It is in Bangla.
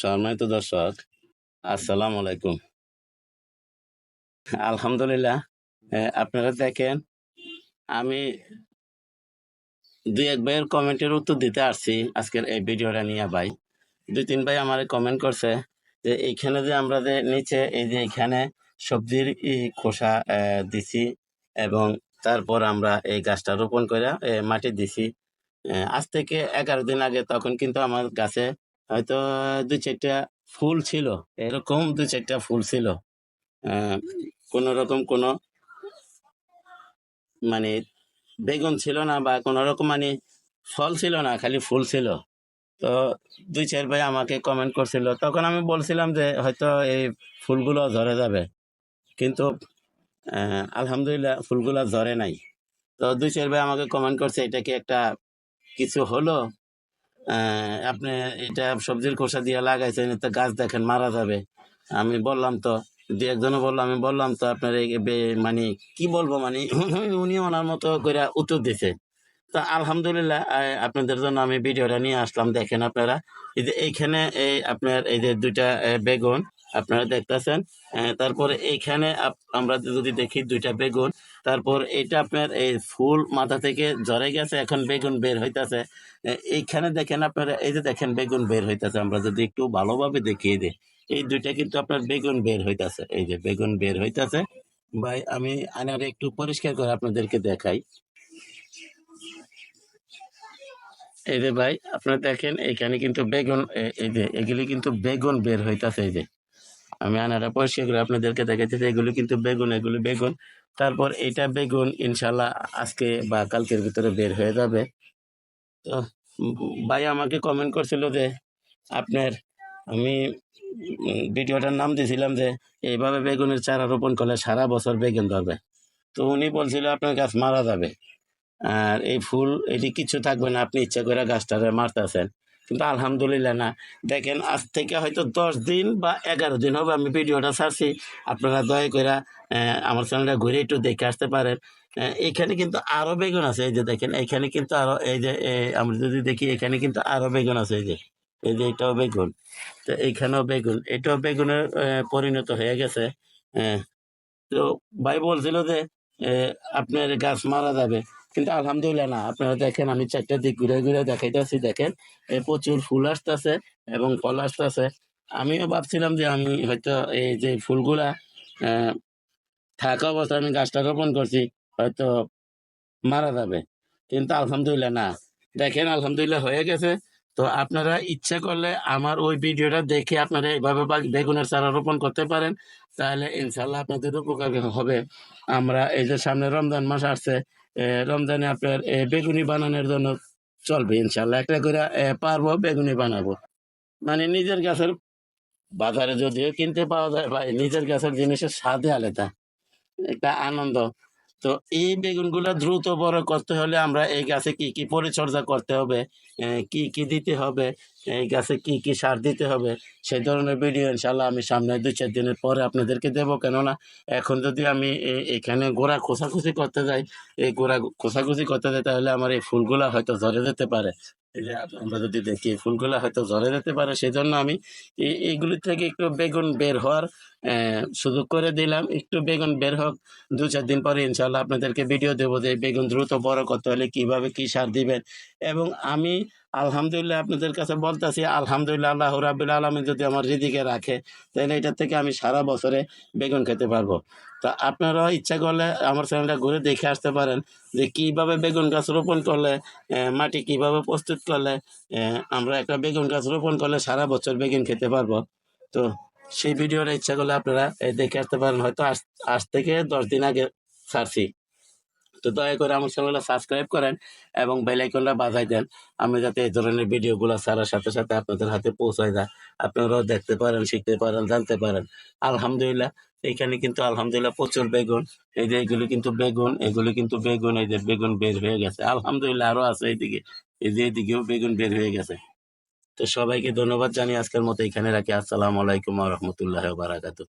সম্মানিত দর্শক, আসসালামু আলাইকুম। আলহামদুলিল্লাহ আপনারা দেখেন, আমি দুই এক ভাইয়ের কমেন্টের উত্তর দিতে আসছি আজকের এই ভিডিওটা নিয়ে ভাই। দুই তিন ভাই আমার কমেন্ট করছে যে, এইখানে যে আমরা যে নিচে এই যে এখানে সবজির খোসা দিছি এবং তারপর আমরা এই গাছটা রোপণ করে মাটি দিছি। আজ থেকে এগারো দিন আগে তখন কিন্তু আমার গাছে হয়তো দুই চারটা ফুল ছিল, এরকম দুই চারটা ফুল ছিল। কোনো রকম কোনো মানে বেগুন ছিল না বা কোনো রকম মানে ফল ছিল না, খালি ফুল ছিল। তো দুই চার ভাই আমাকে কমেন্ট করছিল। তখন আমি বলছিলাম যে হয়তো এই ফুলগুলো ঝরে যাবে। কিন্তু আলহামদুলিল্লাহ ফুলগুলো ঝরে নাই। তো দুই চার ভাই আমাকে কমেন্ট করছে, এটা কি একটা কিছু হলো? আপনি এটা সবজির খোসা দিয়ে লাগাইছেন তো গাছ দেখেন, মারা যাবে। আমি বললাম তো, দু একজনে বলল, আমি বললাম তো, আপনার মানে কি বলব মানে উনি ওনার মতো করে উত্তর দিছে। তো আলহামদুলিল্লাহ আপনাদের জন্য আমি ভিডিওটা নিয়ে আসলাম, দেখেন আপনারা। এই যে এইখানে, এই আপনার এই যে দুইটা বেগুন আপনারা দেখতেছেন। তারপরে এইখানে আমরা যদি দেখি দুইটা বেগুন, তারপর এটা আপনার এই ফুল মাথা থেকে ঝরে গেছে, এখন বেগুন বের হইতাছে। এইখানে দেখেন আপনারা, এই যে দেখেন বেগুন বের হইতাছে, আমরা যদি একটু ভালোভাবে দেখিয়ে দিই, এই দুইটা কিন্তু আপনার বেগুন বের হইতাছে। এই যে বেগুন বের হইতাছে। ভাই, আমি আনার একটু পরিষ্কার করে আপনাদেরকে দেখাই। এই যে ভাই, আপনারা দেখেন এখানে কিন্তু বেগুন এই যে, এগুলি কিন্তু বেগুন বের হইতাছে, এই যে। আমি আনারা পরিষ্কার করে আপনাদেরকে দেখাইতেছি এগুলো কিন্তু বেগুন, এগুলো বেগুন। তারপর এটা বেগুন ইনশাল্লাহ আজকে বা কালকের ভিতরে বের হয়ে যাবে। তো ভাই আমাকে কমেন্ট করছিল যে আপনার আমি ভিডিওটার নাম দিয়েছিলাম যে এইভাবে বেগুনের চারা রোপণ করলে সারা বছর বেগুন ধরবে। তো উনি বলছিল আপনার গাছ মারা যাবে। আর এই ফুল এটি কিছু থাকবে না, আপনি ইচ্ছা করে গাছটারে মারতেছেন। কিন্তু আলহামদুলিল্লাহ না। দেখেন আজ থেকে হয়তো দশ দিন বা এগারো দিন হবে আমি ভিডিওটা ছাড়ছি। আপনারা দয়া করে আমার চ্যানেলটা ঘুরে একটু দেখে আসতে পারেন। এখানে কিন্তু আরও বেগুন আছে এই যে দেখেন এখানে কিন্তু আরও এই যে আমরা যদি দেখি এখানে কিন্তু আরও বেগুন আছে এই যে এই যে এটাও বেগুন। তো এইখানেও বেগুন এটাও বেগুনের পরিণত হয়ে গেছে। আহ, তো ভাই বলছিল যে আপনার গাছ মারা যাবে। কিন্তু আলহামদুলিল্লাহ না। আপনারা দেখেন, আমি চারটা দিক ঘুরে ঘুরে দেখাইতেছি, দেখেন। এ প্রচুর ফুল আসতেছে এবং ফল আসতেছে। আমিও ভাবছিলাম যে আমি হয়তো এই যে ফুলগুলা থাকা অবস্থায় আমি গাছটা রোপণ করছি, হয়তো মারা যাবে। কিন্তু আলহামদুলিল্লাহ না। দেখেন, আলহামদুলিল্লাহ হয়ে গেছে। তো আপনারা ইচ্ছা করলে আমার ওই ভিডিওটা দেখে আপনারা এইভাবে বা- বেগুনের চারা রোপণ করতে পারেন। তাহলে ইনশাল্লাহ আপনাদের উপকার হবে। আমরা এই যে সামনে রমজান মাস আসছে রমজানে আপনার বেগুনি বানানোর জন্য চলবে ইনশাল্লাহ একটা করে পারব, বেগুনি বানাবো। মানে নিজের গাছের বাজারে যদিও কিনতে পাওয়া যায় ভাই, নিজের গাছের জিনিসের স্বাদে আলাদা। একটা আনন্দ। তো এই বেগুনগুলো দ্রুত বড় করতে হলে আমরা এই গাছে কি কি পরিচর্যা করতে হবে কি কি দিতে হবে, এই গাছে কি কি সার দিতে হবে, সেই ধরনের ভিডিও ইনশাল্লাহ আমি সামনে দু চার দিনের পরে আপনাদেরকে দেবো। কেননা এখন যদি আমি এখানে গোড়া খোসাখুষি করতে যাই, এই গোড়া খোসাখুচি করতে যাই, তাহলে আমার এই ফুলগুলা হয়তো ধরে যেতে পারে। যে আমরা যদি দেখি ফুলগুলো হয়তো ঝরে যেতে পারে সেই জন্য আমি এই- এইগুলি থেকে একটু বেগুন বের হওয়ার শুধু সুযোগ করে দিলাম। একটু বেগুন বের হোক দু চার দিন পরে ইনশাল্লাহ আপনাদেরকে ভিডিও দেবো যে বেগুন দ্রুত বড় করতে হলে কীভাবে কী সার দিবেন। এবং আমি আলহামদুলিল্লাহ আপনাদের কাছে বলতেছি, আলহামদুলিল্লাহ আল্লাহ রাবুল আলমী যদি আমার হৃদিকে রাখে, তাহলে এটা থেকে আমি সারা বছরে বেগুন খেতে পারব। তা আপনারাও ইচ্ছা করলে আমার চ্যানেলটা ঘুরে দেখে আসতে পারেন যে কীভাবে বেগুন গাছ রোপণ করলে মাটি কীভাবে প্রস্তুত করলে আমরা একটা বেগুন গাছ রোপণ করলে সারা বছর বেগুন খেতে পারব। তো সেই ভিডিওটা ইচ্ছা করলে আপনারা দেখে আসতে পারেন। হয়তো আজ আজ থেকে দশ দিন আগে ছাড়ছি। তো দয়া করে আমার চ্যানেলটা সাবস্ক্রাইব করেন এবং বেল আইকনটা বাজাই দেন। আমি যাতে এই ধরনের ভিডিওগুলো ছাড়ার সাথে সাথে আপনাদের হাতে পৌঁছায় যায়। আপনারাও দেখতে পারেন, শিখতে পারেন, জানতে পারেন। আলহামদুলিল্লাহ এখানে কিন্তু আলহামদুলিল্লাহ প্রচুর বেগুন। এই যে এগুলো কিন্তু বেগুন, এগুলো কিন্তু বেগুন, এই যে বেগুন বের হয়ে গেছে। আলহামদুলিল্লাহ আরও আছে এইদিকে, এই যে এইদিকেও বেগুন বের হয়ে গেছে। তো সবাইকে ধন্যবাদ জানিয়ে আজকের মতো এখানে রাখি। আসসালামু আলাইকুম রহমতুল্লাহ বারাকাতু